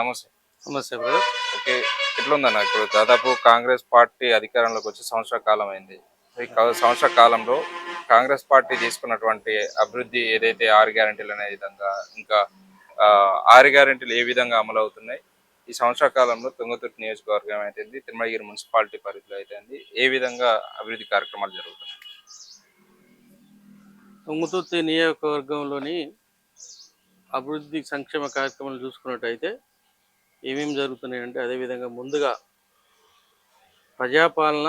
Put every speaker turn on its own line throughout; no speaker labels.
నమస్తే.
నమస్తే brother.
Okay ఎట్లుందన్న ఇప్పుడు దాదాపు కాంగ్రెస్ పార్టీ అధికారంలోకి వచ్చి సంవత్సర కాలం అయింది. ఈ సంవత్సర కాలంలో కాంగ్రెస్ పార్టీ తీసుకున్నటువంటి అభివృద్ధి ఏదైతే ఆరు గ్యారెంటీలు అనే విధంగా ఇంకా ఆరు గ్యారెంటీలు ఏ విధంగా అమలు అవుతున్నాయి? ఈ సంవత్సర కాలంలో తుంగతుర్తి నియోజకవర్గం అయితే తిరుమలగిరి మున్సిపాలిటీ పరిధిలో అయితే ఏ విధంగా అభివృద్ధి కార్యక్రమాలు జరుగుతున్నాయి?
తుంగతుర్తి నియోజకవర్గంలోని అభివృద్ధి సంక్షేమ కార్యక్రమాలు చూసుకున్నట్టయితే ఏమేమి జరుగుతున్నాయంటే అదేవిధంగా ముందుగా ప్రజాపాలన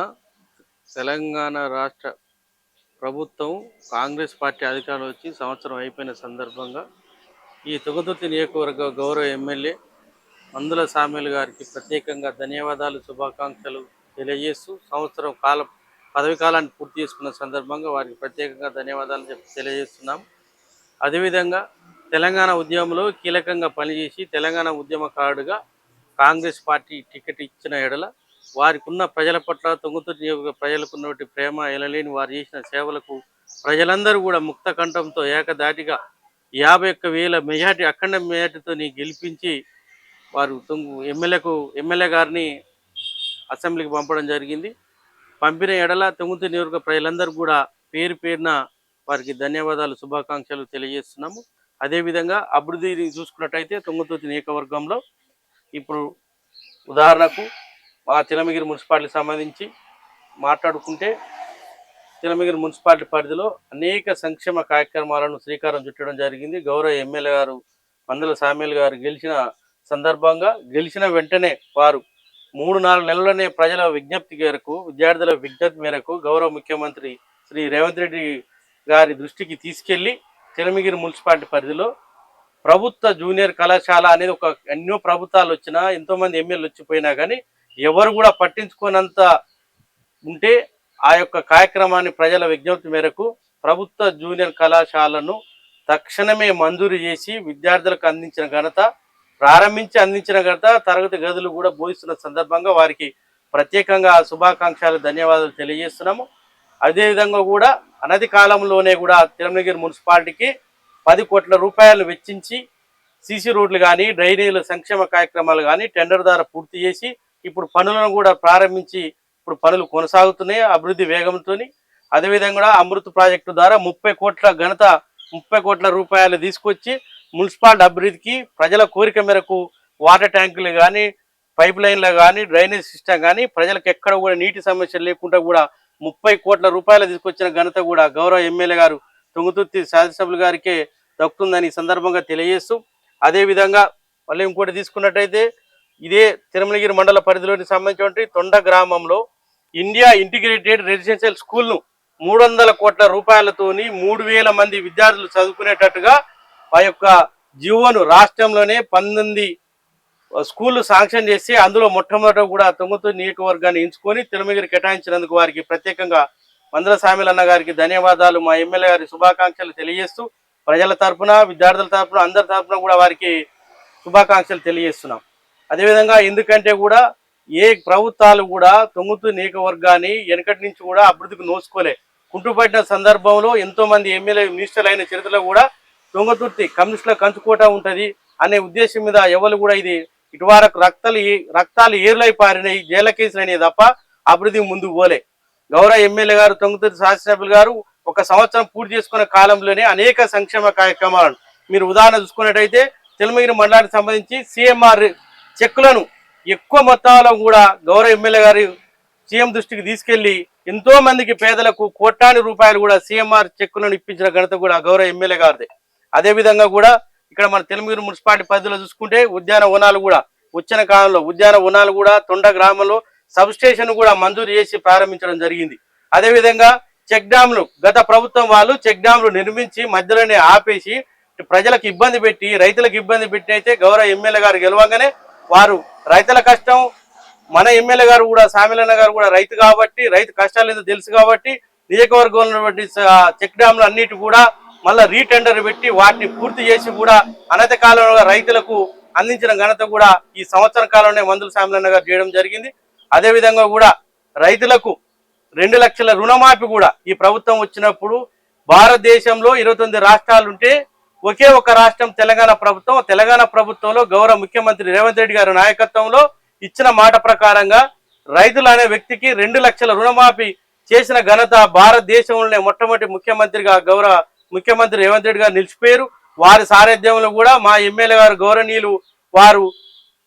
తెలంగాణ రాష్ట్ర ప్రభుత్వం కాంగ్రెస్ పార్టీ అధికారులు వచ్చి సంవత్సరం అయిపోయిన సందర్భంగా ఈ తుంగతుర్తి నియోజకవర్గ గౌరవ ఎమ్మెల్యే మందుల సామ్యులు గారికి ప్రత్యేకంగా ధన్యవాదాలు శుభాకాంక్షలు తెలియజేస్తూ సంవత్సరం కాలం పదవి కాలాన్ని పూర్తి చేసుకున్న సందర్భంగా వారికి ప్రత్యేకంగా ధన్యవాదాలు తెలియజేస్తున్నాం. అదేవిధంగా తెలంగాణ ఉద్యమంలో కీలకంగా పనిచేసి తెలంగాణ ఉద్యమకారుడుగా కాంగ్రెస్ పార్టీ టికెట్ ఇచ్చిన ఎడల వారికి ఉన్న ప్రజల పట్ల తొంగుతుర్తి నియోజక ప్రజలకు ఉన్నటువంటి ప్రేమ ఎలలేని వారు చేసిన సేవలకు ప్రజలందరూ కూడా ముక్త కంఠంతో ఏకదాటిగా యాభై ఒక్క వేల మెజార్టీ అఖండ మెజార్టీతో గెలిపించి వారు తొంగు ఎమ్మెల్యేకు ఎమ్మెల్యే గారిని అసెంబ్లీకి పంపడం జరిగింది. పంపిన ఎడల తుంగుతు నియోజక ప్రజలందరూ కూడా పేరు పేరున వారికి ధన్యవాదాలు శుభాకాంక్షలు తెలియజేస్తున్నాము. అదేవిధంగా అభివృద్ధిని చూసుకున్నట్టయితే తుంగతుర్తి నియోజకవర్గంలో ఇప్పుడు ఉదాహరణకు మా తిలమగిరి మున్సిపాలిటీకి సంబంధించి మాట్లాడుకుంటే తిలమగిరి మున్సిపాలిటీ పరిధిలో అనేక సంక్షేమ కార్యక్రమాలను శ్రీకారం చుట్టడం జరిగింది. గౌరవ ఎమ్మెల్యే గారు మందల సామ్యుల్ గారు గెలిచిన సందర్భంగా గెలిచిన వెంటనే వారు మూడు నాలుగు నెలలనే ప్రజల విజ్ఞప్తి మేరకు విద్యార్థుల విజ్ఞప్తి మేరకు గౌరవ ముఖ్యమంత్రి శ్రీ రేవంత్ రెడ్డి గారి దృష్టికి తీసుకెళ్ళి తిరుమగిరి మున్సిపాలిటీ పరిధిలో ప్రభుత్వ జూనియర్ కళాశాల అనేది ఒక ఎన్నో ప్రభుత్వాలు వచ్చినా ఎంతోమంది ఎమ్మెల్యేలు వచ్చిపోయినా కానీ ఎవరు కూడా పట్టించుకోనంత ఉంటే ఆ యొక్క కార్యక్రమాన్ని ప్రజల విజ్ఞప్తి మేరకు ప్రభుత్వ జూనియర్ కళాశాలను తక్షణమే మంజూరు చేసి విద్యార్థులకు అందించిన ఘనత ప్రారంభించి అందించిన ఘనత తరగతి గదులు కూడా బోధిస్తున్న సందర్భంగా వారికి ప్రత్యేకంగా శుభాకాంక్షలు ధన్యవాదాలు తెలియజేస్తున్నాము. అదేవిధంగా కూడా అనతి కాలంలోనే కూడా తిరుమలగిరి మున్సిపాలిటీకి పది కోట్ల రూపాయలు వెచ్చించి సీసీ రోడ్లు కానీ డ్రైనేజీల సంక్షేమ కార్యక్రమాలు కానీ టెండర్ ద్వారా పూర్తి చేసి ఇప్పుడు పనులను కూడా ప్రారంభించి ఇప్పుడు పనులు కొనసాగుతున్నాయి అభివృద్ధి వేగంతో అదేవిధంగా అమృత్ ప్రాజెక్టు ద్వారా ముప్పై కోట్ల ఘనత ముప్పై కోట్ల రూపాయలు తీసుకొచ్చి మున్సిపాలిటీ అభివృద్ధికి ప్రజల కోరిక మేరకు వాటర్ ట్యాంకులు కానీ పైప్ లైన్లు కానీ డ్రైనేజ్ సిస్టమ్ కానీ ప్రజలకు ఎక్కడ కూడా నీటి సమస్యలు లేకుండా కూడా ముప్పై కోట్ల రూపాయలు తీసుకొచ్చిన ఘనత కూడా గౌరవ ఎమ్మెల్యే గారు తొంగుతుర్తి శాసనసభ్యులు గారికే దక్కుతుందని ఈ సందర్భంగా తెలియజేస్తూ అదేవిధంగా మళ్ళీ ఇంకోటి తీసుకున్నట్టయితే ఇదే తిరుమలగిరి మండల పరిధిలోకి సంబంధించినటువంటి తొండ గ్రామంలో ఇండియా ఇంటిగ్రేటెడ్ రెసిడెన్షియల్ స్కూల్ను మూడు వందల కోట్ల రూపాయలతోని మూడు వేల మంది విద్యార్థులు చదువుకునేటట్టుగా ఆ యొక్క జీవోను రాష్ట్రంలోనే పంతొమ్మిది స్కూళ్ళు శాంక్షన్ చేసి అందులో మొట్టమొదట కూడా తొమ్మిది నియోజకవర్గాన్ని ఎంచుకొని తిరుమగిరి కేటాయించినందుకు వారికి ప్రత్యేకంగా మందల సామిలన్న గారికి ధన్యవాదాలు మా ఎమ్మెల్యే గారి శుభాకాంక్షలు తెలియజేస్తూ ప్రజల తరపున విద్యార్థుల తరపున అందరి తరపున కూడా వారికి శుభాకాంక్షలు తెలియజేస్తున్నాం. అదేవిధంగా ఎందుకంటే కూడా ఏ ప్రభుత్వాలు కూడా తొమ్మిది నియోజకవర్గాన్ని వెనకటి నుంచి కూడా అభివృద్ధికి నోసుకోలే కుంటుపడిన సందర్భంలో ఎంతో మంది ఎమ్మెల్యే మినిస్టర్లు అయిన చరిత్రలో కూడా తొంగతుర్తి కమ్యూనిస్టుల కంచుకోట ఉంటుంది అనే ఉద్దేశం మీద ఎవరు కూడా ఇది ఇటువరకు రక్తాలు రక్తాలు ఏర్లై పారినాయి జైల కేసులు తప్ప అభివృద్ధి ముందుకు పోలే. గౌరవ ఎమ్మెల్యే గారు తొంగుతుర్తి శాసనసభ్యులు గారు ఒక సంవత్సరం పూర్తి చేసుకున్న కాలంలోనే అనేక సంక్షేమ కార్యక్రమాలను మీరు ఉదాహరణ చూసుకున్నట్టయితే తెలుమగిరి మండలానికి సంబంధించి సిఎంఆర్ చెక్కులను ఎక్కువ మొత్తంలో కూడా గౌరవ ఎమ్మెల్యే గారు సీఎం దృష్టికి తీసుకెళ్ళి ఎంతో మందికి పేదలకు కోట్లాది రూపాయలు కూడా సీఎంఆర్ చెక్కులను ఇప్పించిన ఘనత కూడా గౌరవ ఎమ్మెల్యే గారిదే. అదే విధంగా కూడా ఇక్కడ మన తెలుగు మున్సిపాలిటీ పరిధిలో చూసుకుంటే ఉద్యాన వనాలు కూడా వచ్చిన కాలంలో ఉద్యాన వనాలు కూడా తొండ గ్రామంలో సబ్ స్టేషన్ కూడా మంజూరు చేసి ప్రారంభించడం జరిగింది. అదేవిధంగా చెక్ డ్యాంలు గత ప్రభుత్వం వాళ్ళు చెక్ డ్యాంలు నిర్మించి మధ్యలోనే ఆపేసి ప్రజలకు ఇబ్బంది పెట్టి రైతులకు ఇబ్బంది పెట్టి అయితే గౌరవ ఎమ్మెల్యే గారు గెలవగానే వారు రైతుల కష్టం మన ఎమ్మెల్యే గారు కూడా సామిలన్న గారు కూడా రైతు కాబట్టి రైతు కష్టాలు ఏదో తెలుసు కాబట్టి నియోజకవర్గంలో ఉన్నటువంటి చెక్ డ్యాంలు అన్నిటి కూడా మళ్ళీ రీటెండర్ పెట్టి వాటిని పూర్తి చేసి కూడా అనతి కాలంలో రైతులకు అందించిన ఘనత కూడా ఈ సంవత్సర కాలంలోనే మందుల సామిలన్న గారు చేయడం జరిగింది. అదే విధంగా కూడా రైతులకు రెండు లక్షల రుణమాఫీ కూడా ఈ ప్రభుత్వం వచ్చినప్పుడు భారతదేశంలో ఇరవై తొమ్మిది రాష్ట్రాలు ఉంటే ఒకే ఒక రాష్ట్రం తెలంగాణ ప్రభుత్వం. తెలంగాణ ప్రభుత్వంలో గౌరవ ముఖ్యమంత్రి రేవంత్ రెడ్డి గారి నాయకత్వంలో ఇచ్చిన మాట ప్రకారంగా రైతులు అనే వ్యక్తికి రెండు లక్షల రుణమాఫీ చేసిన ఘనత భారతదేశంలోనే మొట్టమొదటి ముఖ్యమంత్రిగా గౌరవ ముఖ్యమంత్రి రేవంత్ రెడ్డి గారు నిలిచిపోయారు. వారి సారథ్యంలో కూడా మా ఎమ్మెల్యే గారు గౌరవనీయులు వారు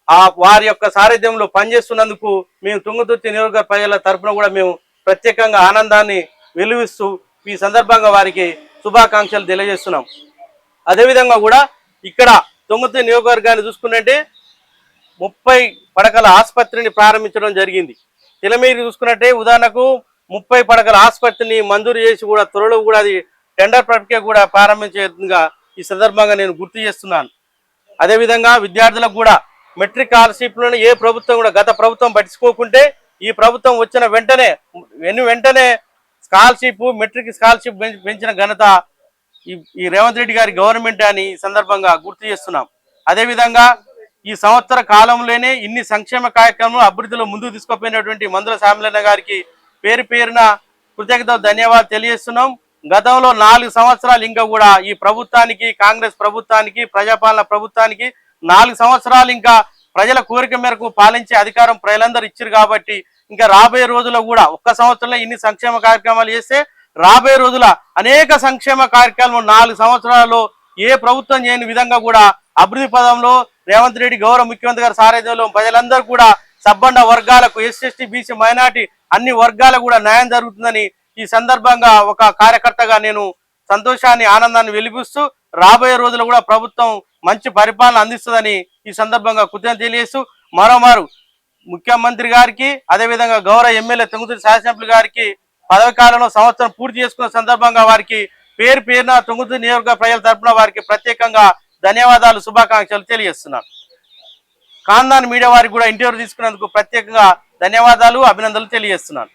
ఆ వారి యొక్క సారథ్యంలో పనిచేస్తున్నందుకు మేము తుంగతుర్తి నియోజక ప్రజల తరపున కూడా మేము ప్రత్యేకంగా ఆనందాన్ని వెలువిస్తూ ఈ సందర్భంగా వారికి శుభాకాంక్షలు తెలియజేస్తున్నాం. అదేవిధంగా కూడా ఇక్కడ తుంగతుర్తి నియోజకవర్గాన్ని చూసుకున్నట్టే ముప్పై పడకల ఆసుపత్రిని ప్రారంభించడం జరిగింది. తెలమీరు చూసుకున్నట్టే ఉదాహరణకు ముప్పై పడకల ఆసుపత్రిని మంజూరు చేసి కూడా త్వరలో కూడా అది టెండర్ ప్రక్రియ కూడా ప్రారంభించేందుగా ఈ సందర్భంగా నేను గుర్తు చేస్తున్నాను. అదేవిధంగా విద్యార్థులకు కూడా మెట్రిక్ స్కాలర్షిప్లను ఏ ప్రభుత్వం కూడా గత ప్రభుత్వం పట్టించుకోకుంటే ఈ ప్రభుత్వం వచ్చిన వెంటనే వెను వెంటనే స్కాలర్షిప్ మెట్రిక్ స్కాలర్షిప్ పెంచిన ఘనత ఈ ఈ రేవంత్ రెడ్డి గారి గవర్నమెంట్ అని ఈ సందర్భంగా గుర్తు చేస్తున్నాం. అదేవిధంగా ఈ సంవత్సర కాలంలోనే ఇన్ని సంక్షేమ కార్యక్రమాలు అభివృద్ధిలో ముందుకు తీసుకుపోయినటువంటి మందుల సామిలన్న గారికి పేరు పేరున కృతజ్ఞత ధన్యవాదాలు తెలియజేస్తున్నాం. గతంలో నాలుగు సంవత్సరాలు ఇంకా కూడా ఈ ప్రభుత్వానికి కాంగ్రెస్ ప్రభుత్వానికి ప్రజాపాలన ప్రభుత్వానికి నాలుగు సంవత్సరాలు ఇంకా ప్రజల కోరిక మేరకు పాలించే అధికారం ప్రజలందరూ ఇచ్చారు కాబట్టి ఇంకా రాబోయే రోజుల్లో కూడా ఒక్క సంవత్సరంలో ఇన్ని సంక్షేమ కార్యక్రమాలు చేస్తే రాబోయే రోజుల అనేక సంక్షేమ కార్యక్రమాలు నాలుగు సంవత్సరాల్లో ఏ ప్రభుత్వం చేయని విధంగా కూడా అభివృద్ధి పదంలో రేవంత్ రెడ్డి గౌరవ ముఖ్యమంత్రి గారి సారథ్యంలో ప్రజలందరూ కూడా సబ్బండ వర్గాలకు ఎస్సీ ఎస్టీ బీసీ మైనార్టీ అన్ని వర్గాలకు కూడా న్యాయం జరుగుతుందని ఈ సందర్భంగా ఒక కార్యకర్తగా నేను సంతోషాన్ని ఆనందాన్ని వెలిపిస్తూ రాబోయే రోజులు కూడా ప్రభుత్వం మంచి పరిపాలన అందిస్తుందని ఈ సందర్భంగా కృతజ్ఞత తెలియజేస్తూ మరోమారు ముఖ్యమంత్రి గారికి అదేవిధంగా గౌరవ ఎమ్మెల్యే తుంగుతుర్తి శాసనసభ్యులు గారికి పదవి కాలంలో సంవత్సరం పూర్తి చేసుకున్న సందర్భంగా వారికి పేరు పేరున తుంగుతుర్తి నియోజకవర్గ ప్రజల తరపున వారికి ప్రత్యేకంగా ధన్యవాదాలు శుభాకాంక్షలు తెలియజేస్తున్నాను. కాందాన్ మీడియా వారికి కూడా ఇంటర్వ్యూ తీసుకున్నందుకు ప్రత్యేకంగా ధన్యవాదాలు అభినందనలు తెలియజేస్తున్నాను.